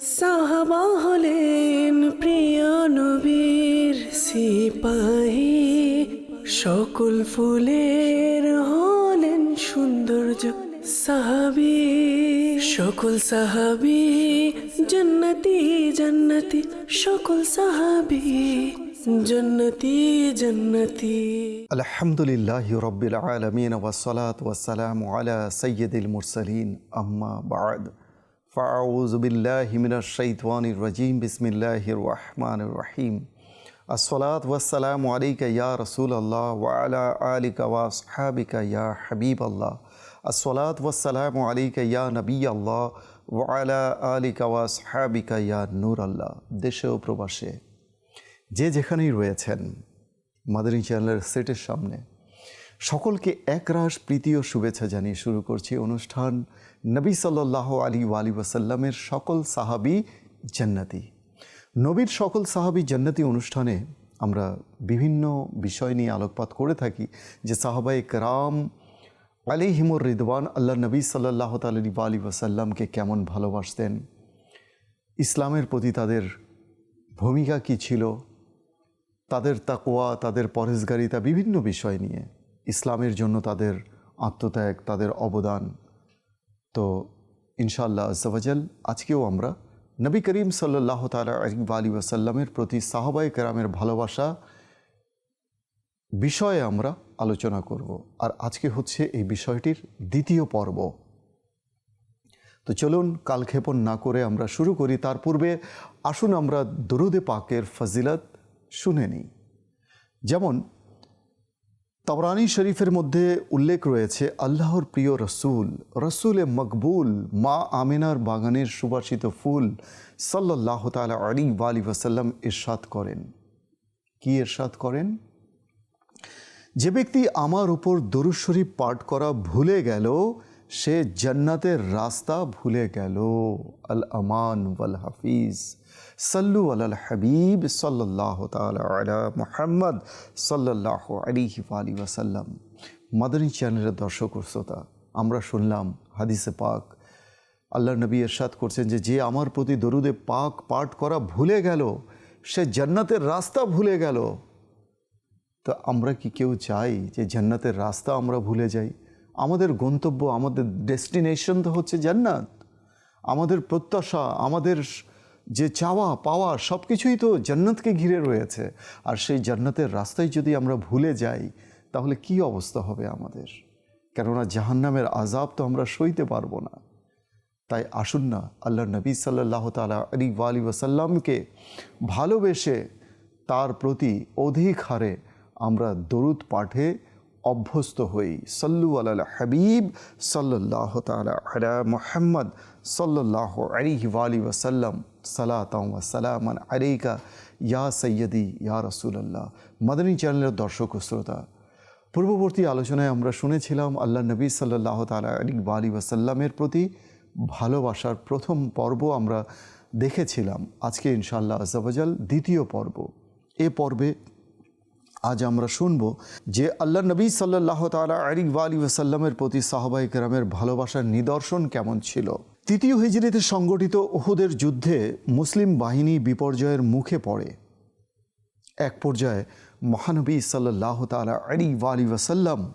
সাহাবা হলেন প্রিয় নবীর সিপাহি। সকল ফুলের হলেন সৌন্দর্য সাহাবি। সকল সাহাবি, জন্নতি জন্নতি। সকল সাহাবি, জন্নতি জন্নতি। আলহামদুলিল্লাহ রবিল আলমিন ওয়াসালাত ওয়াসালাম আলা সৈয়দুল মুরসালিন। আম্মা বাদ। ফাউজুবিল্লাহ হিমিনা শৈতানির রাজিম বিসমিল্লাহির রহমানুর রহিম আসসালাত ওয়াসালাম আলিকা ইয়া রসুল আল্লাহ ওয়ালা আলিকা ওয়াসহাবিকা ইয়া হাবিব আল্লাহ আসসালাত ওয়াসালাম আলিকা ইয়া নবী আল্লাহ ওয়ালা আলিকা ওয়াসহাবিকা ইয়া নূর আল্লাহ দেশে ও প্রবাসে যে যেখানেই রয়েছেন মাদারী চ্যানেলের সেটের সামনে সকলকে একরাশ প্রীতি ও শুভেচ্ছা জানিয়ে শুরু করছি অনুষ্ঠান। নবী সাল্লাহ আলী ওয়ালি ওয়াসাল্লামের সকল সাহাবি জান্নাতি। নবীর সকল সাহাবি জান্নাতি অনুষ্ঠানে আমরা বিভিন্ন বিষয় নিয়ে আলোকপাত করে থাকি, যে সাহাবাই রাম আলিহিমুর রিদওয়ান আল্লাহ নবী সাল্লাহ তালী আলী ওয়াসাল্লামকে কেমন ভালোবাসতেন, ইসলামের প্রতি তাদের ভূমিকা কী ছিল, তাদের তাকোয়া তাদের পরেশগারিতা বিভিন্ন বিষয় নিয়ে। ইসলামের জন্য তাদের আত্মত্যাগ, তাদের অবদান। তো ইনশাআল্লাহ আজ্জাওয়াজাল আজকেও আমরা নবী করিম সাল্লাহ তালা আলী ওয়াসাল্লামের প্রতি সাহবাই কেরামের ভালোবাসা বিষয়ে আমরা আলোচনা করব। আর আজকে হচ্ছে এই বিষয়টির দ্বিতীয় পর্ব। তো চলুন কালক্ষেপণ না করে আমরা শুরু করি। তার পূর্বে আসুন আমরা দরুদে পাকের ফজিলত শুনে নিই। যেমন তবরানি শরীফের মধ্যে উল্লেখ রয়েছে, আল্লাহর প্রিয় রসুল, রসুলে মকবুল, মা আমিনার বাগানের সুবাসিত ফুল সাল্লাহ তালা আলী আলী ওয়াসাল্লাম এরশাদ করেন। কি এরশাদ করেন? যে ব্যক্তি আমার উপর দরুদ শরীফ পাঠ করা ভুলে গেল সে জান্নাতের রাস্তা ভুলে গেল। আল আমান ওয়াল হাফিজ। সাল্লু আল হাবিব সাল্লাহ তালা মোহাম্মদ সাল্লাহ আলিহি আলী ওয়াসাল্লাম। মাদানী চ্যানেলের দর্শক শ্রোতা, আমরা শুনলাম হাদিসে পাক। আল্লাহ নবী এরশাদ করছেন যে যে আমার প্রতি দরুদে পাক পাঠ করা ভুলে গেল, সে জান্নাতের রাস্তা ভুলে গেল। তো আমরা কি কেউ চাই যে, জান্নাতের রাস্তা আমরা ভুলে যাই? আমাদের গন্তব্য, আমাদের ডেস্টিনেশন তো হচ্ছে জান্নাত। আমাদের প্রত্যাশা, আমাদের যে চাওয়া, পাওয়া সব কিছুই তো জান্নাতকে ঘিরে রয়েছে। আর সেই জান্নাতের রাস্তায় যদি আমরা ভুলে যাই, তাহলে কি অবস্থা হবে আমাদের? কেননা জাহান্নামের আজাব তো আমরা সইতে পারব না। তাই আসুন না আল্লাহ নবী সাল্লাহ তালা আলী আলী ওয়াসাল্লামকে ভালোবেসে তার প্রতি অধিক হারে আমরা দরুদ পাঠে অভ্যস্ত হই। সল্লু আল হাবিব সাল্লাহ তালা মোহাম্মদ সাল্লাহ আলিহি আলী ওয়াসাল্লাম সালাতাম সালামান আলাইকা, ইয়া সৈয়দি ইয়া রসুলাল্লাহ। মাদানী চ্যানেলের দর্শক শ্রোতা, পূর্ববর্তী আলোচনায় আমরা শুনেছিলাম আল্লাহ নবী সাল্লাহ তালা আলী আলী ওয়াসাল্লামের প্রতি ভালোবাসার প্রথম পর্ব আমরা দেখেছিলাম। আজকে ইনশাল্লাহ আজাবাজাল দ্বিতীয় পর্ব। এ পর্বে আজ আমরা শুনব যে আল্লাহ নবী সাল্লাহ তালা আলী আলী ওয়াসাল্লামের প্রতি সাহবাই কেরামের ভালোবাসার নিদর্শন কেমন ছিল? তৃতীয় হিজড়িতে সংগঠিত ওহুদের যুদ্ধে মুসলিম বাহিনী বিপর্যয়ের মুখে পড়ে। এক পর্যায়ে মহানবী সাল্লাহ তালা আলী আলী ওয়াসাল্লাম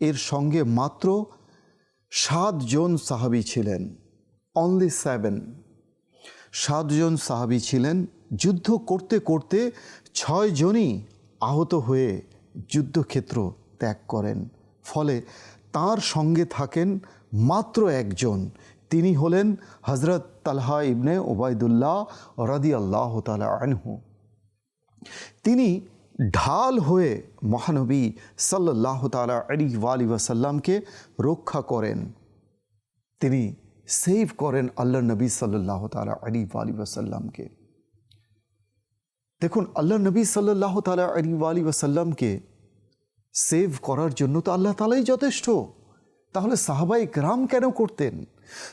এর সঙ্গে মাত্র সাতজন সাহাবি ছিলেন অনলি সেভেন সাতজন সাহাবি ছিলেন, যুদ্ধ করতে করতে ছয়জনই আহত হয়ে যুদ্ধক্ষেত্র ত্যাগ করেন। ফলে তার সঙ্গে থাকেন মাত্র একজন। তিনি হলেন হজরত তালহা ইবনে ওবায়দুল্লাহ রাদি আল্লাহ তালা আনহু। তিনি ঢাল হয়ে মহানবী সাল্লাহ তালা আলী ওয়ালি ওয়াসাল্লামকে রক্ষা করেন। তিনি সেভ করেন আল্লাহ নবী সাল্লাহ তালা আলী ওয়ালি ওয়াসাল্লামকে। দেখুন আল্লাহ নবী সাল্লাহ তালা আলী ওয়ালি ওয়াসাল্লামকে সেভ করার জন্য তো আল্লাহ তালাই যথেষ্ট। তাহলে সাহাবাই ক্রাম কেন করতেন?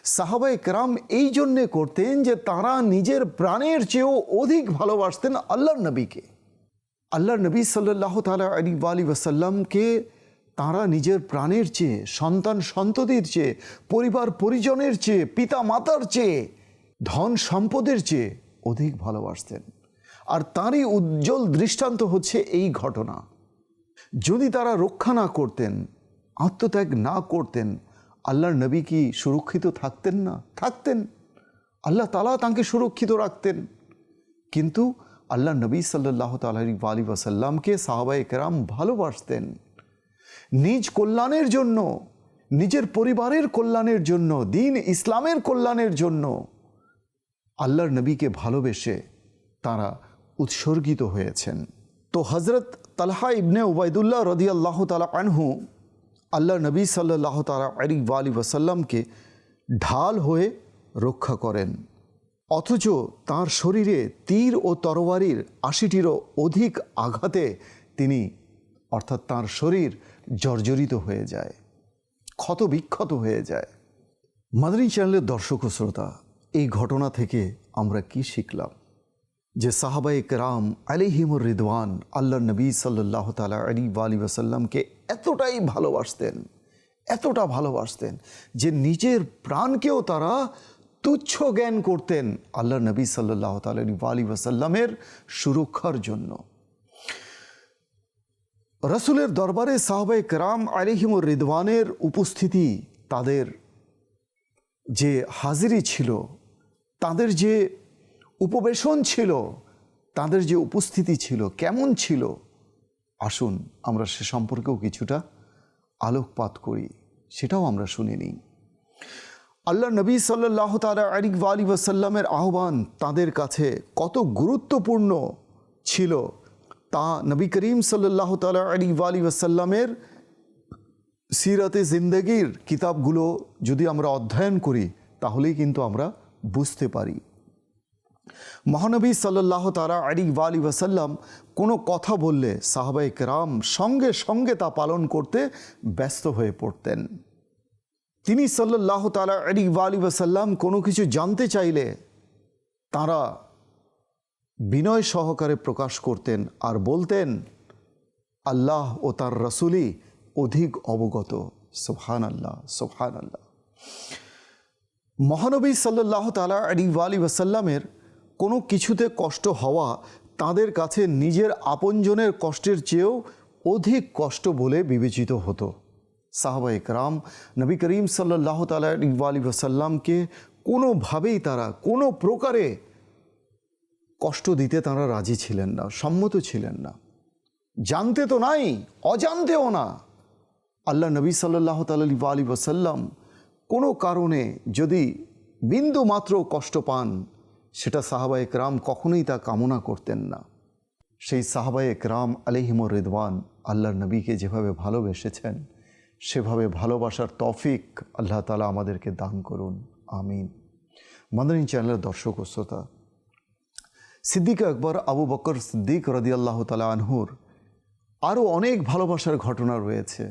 সাহাবাই ক্রাম এই জন্যে করতেন যে তারা নিজের প্রাণের চেয়েও অধিক ভালোবাসতেন আল্লাহর নবীকে। আল্লাহর নবী সাল্লাহ তালা আলী আলী ওয়াসাল্লামকে তারা নিজের প্রাণের চেয়ে, সন্তান সন্ততির চেয়ে, পরিবার পরিজনের চেয়ে, পিতা মাতার চেয়ে, ধন সম্পদের চেয়ে অধিক ভালোবাসতেন। আর তারই উজ্জ্বল দৃষ্টান্ত হচ্ছে এই ঘটনা। যদি তারা রক্ষা না করতেন, আত্মত্যাগ না করতেন, আল্লাহর নবী কি সুরক্ষিত থাকতেন না? থাকতেন। আল্লাহ তালা তাঁকে সুরক্ষিত রাখতেন। কিন্তু আল্লাহ নবী সাল্লাহ তালি আলী ওয়াসাল্লামকে সাহাবাই কেরাম ভালোবাসতেন। নিজ কল্যাণের জন্য, নিজের পরিবারের কল্যাণের জন্য, দিন ইসলামের কল্যাণের জন্য আল্লাহর নবীকে ভালোবেসে তারা উৎসর্গিত হয়েছেন। তো হজরত তালহা ইবনে ওবায়দুল্লাহ রদি আল্লাহ তালা আনহু আল্লাহ নবী সাল্লাহ তালা আলী আলী ওয়াসাল্লামকে ঢাল হয়ে রক্ষা করেন। অথচ তার শরীরে তীর ও তরবারির আশিটিরও অধিক আঘাতে তিনি, অর্থাৎ তার শরীর জর্জরিত হয়ে যায় ক্ষত বিক্ষত হয়ে যায়। মাদানী চ্যানেলের দর্শক ও শ্রোতা, এই ঘটনা থেকে আমরা কি শিখলাম? যে সাহাবাই কেরাম আলিহিমুর রিদওয়ান আল্লাহ নবী সাল্লাহ তালা আলী আলী ওসাল্লামকে এতটাই ভালোবাসতেন, এতটা ভালোবাসতেন যে নিজের প্রাণকেও তারা তুচ্ছ জ্ঞান করতেন আল্লাহ নবী সাল্লাহ তালা আলী ওসাল্লামের সুরক্ষার জন্য। রসুলের দরবারে সাহবাই কেরাম আলিহিমুর রিদওয়ানের উপস্থিতি তাদের যে হাজিরি ছিল, তাদের যে উপবেশন ছিল, তাদের যে উপস্থিতি ছিল, কেমন ছিল? আসুন, আমরা সে সম্পর্কেও কিছুটা আলোকপাত করি, সেটাও আমরা শুনে নিই। আল্লাহ নবী সাল্লাহ তালা আরিক আলী ওয়াসাল্লামের আহ্বান তাদের কাছে কত গুরুত্বপূর্ণ ছিল, তা নবী করিম সাল্লাহ তালা আলী আলী ওয়াসাল্লামের সিরাতে জিন্দগির কিতাবগুলো যদি আমরা অধ্যয়ন করি, তাহলেই কিন্তু আমরা বুঝতে পারি। মহানবী সাল্লাহ তারা আলী আলী ওয়াসাল্লাম কোনো কথা বললে সাহাবাই কেরাম সঙ্গে সঙ্গে তা পালন করতে ব্যস্ত হয়ে পড়তেন। তিনি সাল্লাহ তালা আলী আলী ওয়াসাল্লাম কোনো কিছু জানতে চাইলে তারা বিনয় সহকারে প্রকাশ করতেন আর বলতেন, আল্লাহ ও তার রসুলই অধিক অবগত। সোহান আল্লাহ সোহান আল্লাহ মহানবী সাল্লাহ তালা আলী আলী ওয়াসাল্লামের কোনো কিছুতে কষ্ট হওয়া তাদের কাছে নিজের আপনজনের কষ্টের চেয়েও অধিক কষ্ট বলে বিবেচিত হতো। সাহাবা ইকরাম নবী করিম সাল্লাহ তালা আলী ওসাল্লামকে কোনোভাবেই তারা, কোনো প্রকারে কষ্ট দিতে তারা রাজি ছিলেন না, সম্মত ছিলেন না। জানতে তো নাই, অজান্তেও না। আল্লাহ নবী সাল্লাহ তালি আলী ওসাল্লাম কোনো কারণে যদি বিন্দু মাত্র কষ্ট পান সেটা সাহাবা একরাম কখনোই তা কামনা করতেন না। সেই সাহাবা একরাম আলিহিমর রেদওয়ান আল্লাহর নবীকে যেভাবে ভালোবেসেছেন, সেভাবে ভালোবাসার তফিক আল্লাহ তালা আমাদেরকে দান করুন। আমিন। মাদানী চ্যানেলের দর্শক ও শ্রোতা, সিদ্দিক আকবর, আবু বকর সিদ্দিক রদি আল্লাহ তালা আনহুর আরও অনেক ভালোবাসার ঘটনা রয়েছে।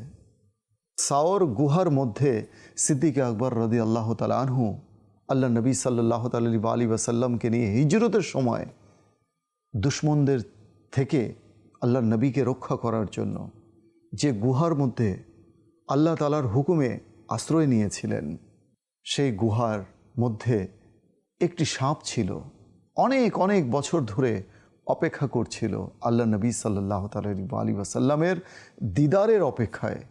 সাওর গুহার মধ্যে সিদ্দিক আকবর রদি আল্লাহ তালা আনহু আল্লাহ নবী সাল্লাহ তালি আলী ওয়াসাল্লামকে নিয়ে হিজরতের সময় দুশ্মনদের থেকে আল্লাহ নবীকে রক্ষা করার জন্য যে গুহার মধ্যে আল্লাহ তালার হুকুমে আশ্রয় নিয়েছিলেন, সেই গুহার মধ্যে একটি সাপ ছিল। অনেক অনেক বছর ধরে অপেক্ষা করছিল আল্লাহ নবী সাল্লাহ তালি আলী ওয়াসাল্লামের দিদারের অপেক্ষায়।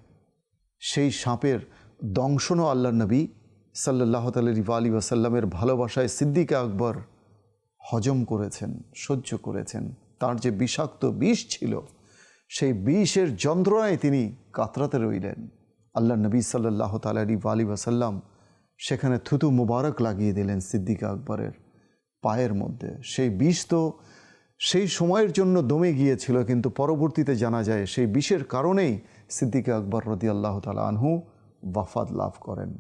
সেই সাপের দংশনও আল্লাহ নবী সাল্লাহ তালি আলী ওয়াসাল্লামের ভালোবাসায় সিদ্দিকা আকবর হজম করেছেন, সহ্য করেছেন। তার যে বিষাক্ত বিষ ছিল, সেই বিষের যন্ত্রণায় তিনি কাতরাতে রইলেন। আল্লাহ নবী সাল্লাহ তালি আলী ওয়াসাল্লাম সেখানে থুতু মুবারক লাগিয়ে দিলেন সিদ্দিকা আকবরের পায়ের মধ্যে। সেই বিষ তো সেই সময়ের জন্য দমে গিয়েছিল, কিন্তু পরবর্তীতে জানা যায় সেই বিষের কারণেই সিদ্দিকা আকবর রদি আল্লাহ তালা আনহু ওয়াফাদ লাভ করেন।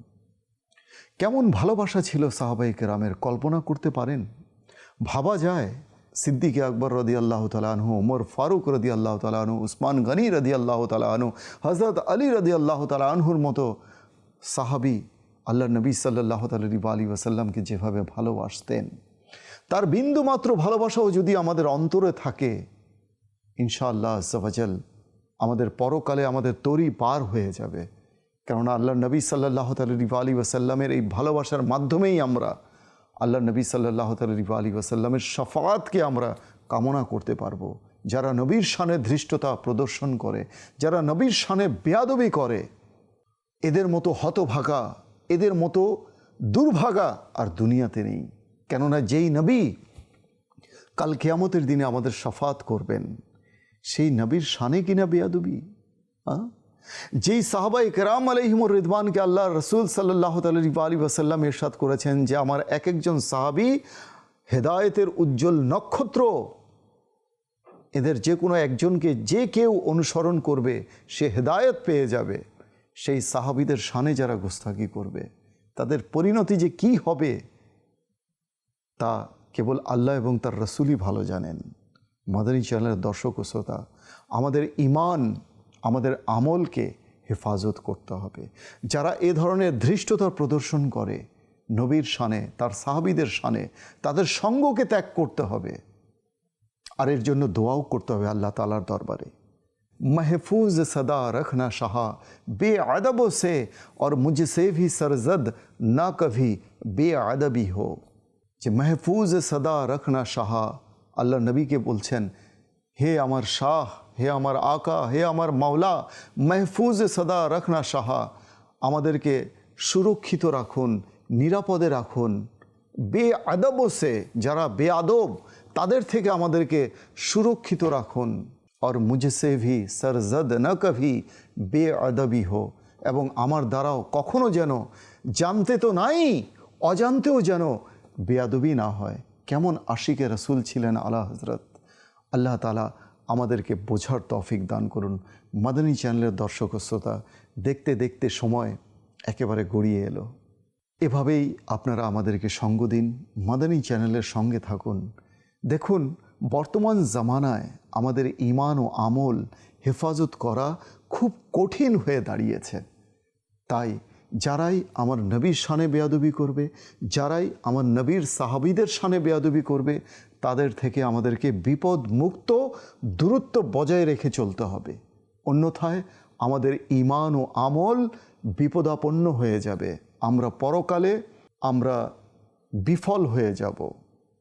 কেমন ভালোবাসা ছিল সাহাবাই কেরামের? কল্পনা করতে পারেন? ভাবা যায়। সিদ্দিক আকবর রদি আল্লাহ তালাহু ওমর ফারুক রদি আল্লাহ তালাহু উসমান গনি রদি আল্লাহ তালাহু হজরত আলী রদি আল্লাহ তালাহুর মতো সাহাবি আল্লাহ নবী সাল্লাহ তালি আলী ওসাল্লামকে যেভাবে ভালোবাসতেন। তার বিন্দুমাত্র ভালোবাসাও যদি আমাদের অন্তরে থাকে, ইনশাআল্লাহ জফাজল আমাদের পরকালে আমাদের তরি পার হয়ে যাবে। কেননা আল্লাহ নবী সাল্লাহ তালি আলী ওসাল্লামের এই ভালোবাসার মাধ্যমেই আমরা আল্লাহ নবী সাল্লাহ তালি আলী ওসাল্লামের শফাতকে আমরা কামনা করতে পারব। যারা নবীর শানে ধৃষ্টতা প্রদর্শন করে, যারা নবীর শানে বেয়াদবি করে, এদের মতো হতভাগা, এদের মতো দুর্ভাগা আর দুনিয়াতে নেই। কেননা যেই নবী কাল কেয়ামতের দিনে আমাদের সাফাত করবেন, সেই নবীর শানে কিনা বেয়াদবি? হ্যাঁ যেই সাহাবাই কেরাম আলহিমুর রিদওয়ানকে আল্লাহ রসুল সাল্লাহ আলী ওসাল্লাম এরশাদ করেছেন যে আমার এক একজন সাহাবি হেদায়েতের উজ্জ্বল নক্ষত্র, এদের যে কোনো একজনকে যে কেউ অনুসরণ করবে, সে হেদায়েত পেয়ে যাবে। সেই সাহাবিদের শানে যারা গোস্তাকি করবে, তাদের পরিণতি যে কি হবে, তা কেবল আল্লাহ এবং তার রসুলই ভালো জানেন। মাদানী চ্যানেলের দর্শক ও শ্রোতা, আমাদের ইমান আমাদের আমলকে হেফাজত করতে হবে যারা এ ধরনের ধৃষ্টতা প্রদর্শন করে নবীর শানে তার সাহাবিদের শানে তাদের সঙ্গকে ত্যাগ করতে হবে আর এর জন্য দোয়াও করতে হবে আল্লাহ তালার দরবারে महफूज सदा रखना शाह बेअदबों से और मुझसे भी सरजद ना कभी बेअदबी हो যে মেহফুজ সদা রখনা শাহ আল্লাহ নবীকে বলছেন হে আমার শাহ হে আমার আকা, হে আমার মাওলা, মেহফুজ সদা রখনা শাহ আমাদেরকে সুরক্ষিত রাখুন, নিরাপদে রাখুন। বে আদবসে যারা বে আদব তাদের থেকে আমাদেরকে সুরক্ষিত রাখুন। আর মুঝসে ভি সরজদ না কভি বে আদবি হো। এবং আমার দ্বারাও কখনো যেন জানতে তো নাই, অজান্তেও যেন বেয়াদবি না হয়। কেমন আশিকে রসুল ছিলেন আলা হজরত আল্লাহ তালা আমাদেরকে বোঝার তফিক দান করুন। মাদানী চ্যানেলের দর্শক শ্রোতা, দেখতে দেখতে সময় একেবারে গড়িয়ে এলো। এভাবেই আপনারা আমাদেরকে সঙ্গ দিন, মাদানী চ্যানেলের সঙ্গে থাকুন। দেখুন, বর্তমান জামানায় আমাদের ইমান ও আমল হেফাজত করা খুব কঠিন হয়ে দাঁড়িয়েছে। তাই যারাই আমার নবীর শানে বেয়াদবি করবে, যারাই আমার নবীর সাহাবিদের শানে বেয়াদবি করবে তাদের থেকে আমাদেরকে বিপদ মুক্ত দূরত্ব বজায় রেখে চলতে হবে। অন্যথায় আমাদের ইমান ও আমল বিপদাপন্ন হয়ে যাবে। আমরা পরকালে আমরা বিফল হয়ে যাব,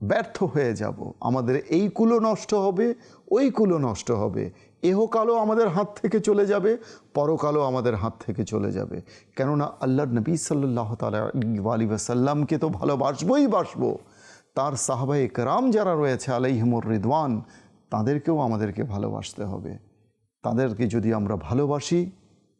ব্যর্থ হয়ে যাব। আমাদের এই কুলো নষ্ট হবে, ওই কুলো নষ্ট হবে। এহকালও আমাদের হাত থেকে চলে যাবে, পরকালও আমাদের হাত থেকে চলে যাবে। কেননা আল্লাহ নবী সাল্লাহ তালা আলী সাল্লামকে তো ভালোবাসবই বাসবো। তার সাহাবাই একরাম যারা রয়েছে, আলাইহিমুর রিদওয়ান, তাদেরকেও আমাদেরকে ভালোবাসতে হবে। তাদেরকে যদি আমরা ভালোবাসি,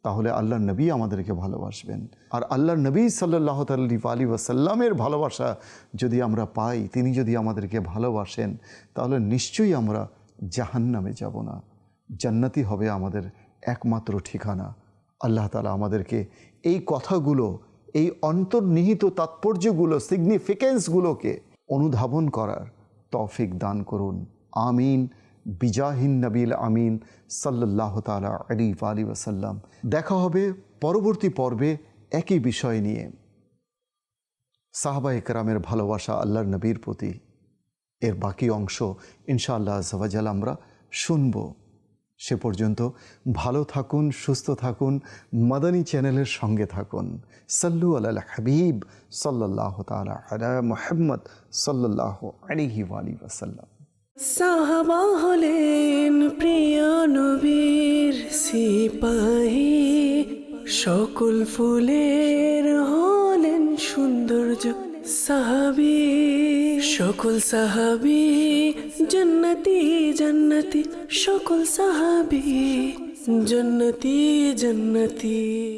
তাহলে আল্লাহ নবী আমাদেরকে ভালোবাসবেন। আর আল্লাহ নবী সাল্লাহ তাল্লি আলী ওয়াসাল্লামের ভালোবাসা যদি আমরা পাই, তিনি যদি আমাদেরকে ভালোবাসেন, তাহলে নিশ্চয়ই আমরা জাহান্নামে যাব না। জান্নাতি হবে আমাদের একমাত্র ঠিকানা। আল্লাহ তালা আমাদেরকে এই কথাগুলো, এই অন্তর্নিহিত তাৎপর্যগুলো সিগনিফিকেন্সগুলোকে অনুধাবন করার তৌফিক দান করুন। আমিন। বিজাহিন নবীল আমিন। সাল্লাহ তালা আলী আলী ওসাল্লাম দেখা হবে পরবর্তী পর্বে একই বিষয় নিয়ে। সাহবা একরামের ভালোবাসা আল্লাহর নবীর প্রতি এর বাকি অংশ ইনশাআল্লাহ সবাজাল আমরা শুনব। সে পর্যন্ত ভালো থাকুন, সুস্থ থাকুন, মাদানী চ্যানেলের সঙ্গে থাকুন। সাল্লু আল হাবিব সাল্লাহ তালা মোহাম্মদ সাল্লাহ আলিহি আলী ওসাল্লাম সাহাবা হলেন প্রিয় নবীর সিপাহী, সকল ফুলের হলেন সৌন্দর্য। সাহাবি সকল সাহাবি জন্নতি জন্নতি সকল সাহাবি জন্নতি জন্নতি।